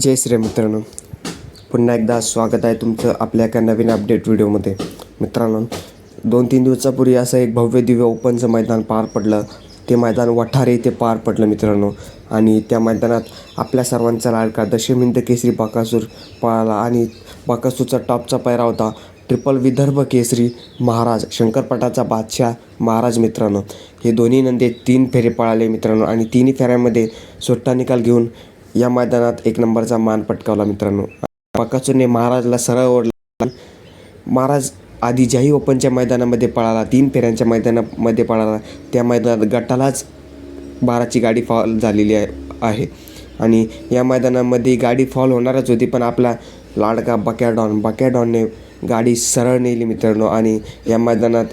जय श्री मित्रांनो. पुन्हा एकदा स्वागत आहे तुमचं आपल्या एका नवीन अपडेट व्हिडिओमध्ये. मित्रांनो दोन तीन दिवसापूर्वी असं एक भव्य दिव्य ओपनचं मैदान पार पडलं. ते मैदान वठारे इथे पार पडलं मित्रांनो. आणि त्या मैदानात आपल्या सर्वांचा लाडका दशमिंद केसरी बाकासूर पळाला आणि बाकासूरचा टॉपचा पैरा होता ट्रिपल विदर्भ केसरी महाराज शंकरपटाचा बादशाह महाराज मित्रांनो. हे दोन्ही नंदे तीन फेरे पळाले मित्रांनो आणि तिन्ही फेऱ्यामध्ये सुट्टा निकाल घेऊन या मैदानात एक नंबरचा मान पटकावला मित्रांनो. बाकासूरने महाराजला सरळ ओढला. महाराज आधी ज्याही ओपनच्या मैदानामध्ये पळाला तीन फेऱ्यांच्या मैदानामध्ये पळाला. त्या मैदानात गटालाच बाराची गाडी फॉल झालेली आहे आहे. आणि या मैदानामध्ये गाडी फॉल होणारच होती पण आपला लाडका बकॅडॉन बकॅडॉनने गाडी सरळ नेली मित्रांनो. आणि या मैदानात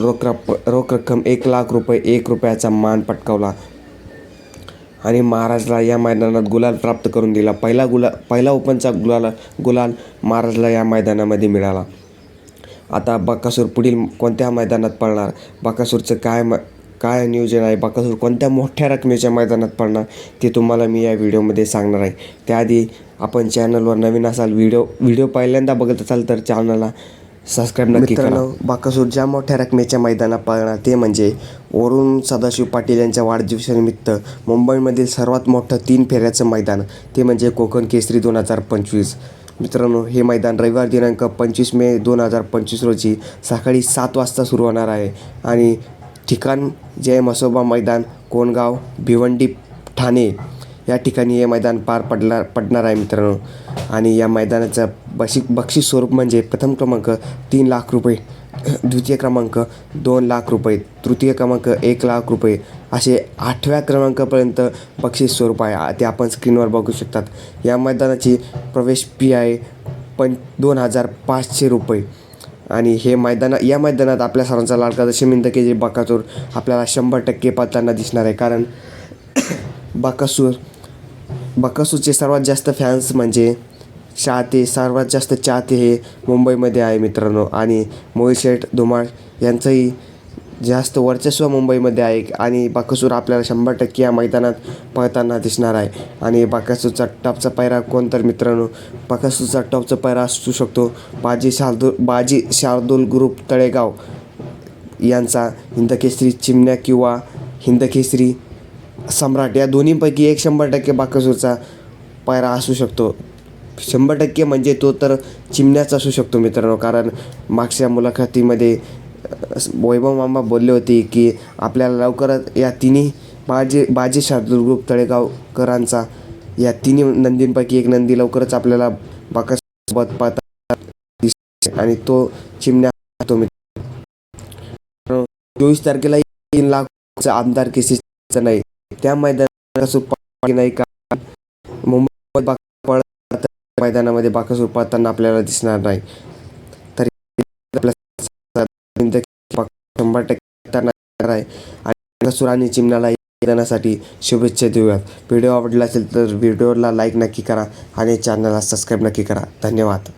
रोख रप रोख रक्कम एक लाख रुपये एक रुपयाचा मान पटकावला. आणि महाराजला या मैदानात गुलाल प्राप्त करून दिला. पहिला गुला पहिला ओपनचा गुलाल गुलाल महाराजला या मैदानामध्ये मिळाला. आता बकासूर पुढील कोणत्या मैदानात पळणार? बकासूरचं काय म काय नियोजन आहे? बकासूर कोणत्या मोठ्या रकमेच्या मैदानात पडणार ते तुम्हाला मी या व्हिडिओमध्ये सांगणार आहे. त्याआधी आपण चॅनलवर नवीन असाल व्हिडिओ व्हिडिओ पहिल्यांदा बघत असाल तर चॅनलला सबस्क्राईब नक्की करा. बाकासूर ज्या मोठ्या रकमेच्या मैदानात पाळणार ते म्हणजे वरुण सदाशिव पाटील यांच्या वाढदिवसानिमित्त मुंबईमधील सर्वात मोठं तीन फेऱ्याचं मैदान ते म्हणजे कोकण केसरी दोन हजार पंचवीस. मित्रांनो हे मैदान रविवार दिनांक पंचवीस मे दोन हजार पंचवीस रोजी सकाळी सात वाजता सुरू होणार आहे. आणि ठिकाण जय मसोबा मैदान कोणगाव भिवंडी ठाणे या ठिकाणी हे मैदान पार पडणार पडणार आहे मित्रांनो. आणि या मैदानाचं बशी बक्षीस स्वरूप म्हणजे प्रथम क्रमांक तीन लाख रुपये द्वितीय क्रमांक दोन लाख रुपये तृतीय क्रमांक एक लाख रुपये असे आठव्या क्रमांकापर्यंत बक्षीस स्वरूप आहे ते आपण स्क्रीनवर बघू शकतात. या मैदानाची प्रवेश फी आहे पण दोन हजार पाचशे रुपये. आणि हे मैदान या मैदानात आपल्या सर्वांचा लाडका दशमिंद के जे बाकासूर आपल्याला शंभर टक्के पाहताना दिसणार आहे. कारण बाकासूर बाकासूरचे सर्वात जास्त फॅन्स म्हणजे चाहते सर्वात जास्त चाहते हे मुंबईमध्ये आहे मित्रांनो. आणि मोहित शेठ धुमाळ यांचंही जास्त वर्चस्व मुंबईमध्ये आहे. आणि बाकसूर आपल्याला शंभर टक्के या मैदानात पळताना दिसणार आहे. आणि बाकसूरचा टॉपचा पायरा कोण तर मित्रांनो? बाकसूरचा टॉपचा पायरा असू शकतो. बाजी शार्दूल बाजी शार्दूल ग्रुप तळेगाव यांचा हिंदकेसरी चिमण्या किंवा हिंदकेसरी सम्राट या दोन्हीपैकी एक शंभर टक्के बाकसूरचा पायरा असू शकतो. शंभर टक्के म्हणजे तो तर चिमण्याच असू शकतो मित्रांनो. कारण मागच्या मुलाखतीमध्ये वैभव मामा बोलले होते की आपल्याला लवकरच या तिन्ही बाजी बाजी शार्दूल ग्रुप तळेगावकरांचा या तिन्ही नंदींपैकी एक नंदी लवकरच आपल्याला बाकासोबत पाहता आणि तो चिमण्या तो मित्र चोवीस तारखेला तीन लाखचा आमदार केसीचा नाही. त्या मैदानात नाही का? मुंबईत मैदानामध्ये बाकस पळताना आपल्याला दिसणार नाही. तरी आपल्या शंभर टक्के आहे. आणि सुराणी आणि चिमण्याला मैदानासाठी शुभेच्छा देऊयात. व्हिडिओ आवडला असेल तर व्हिडिओला लाईक नक्की करा आणि चॅनलला सबस्क्राईब नक्की करा. धन्यवाद.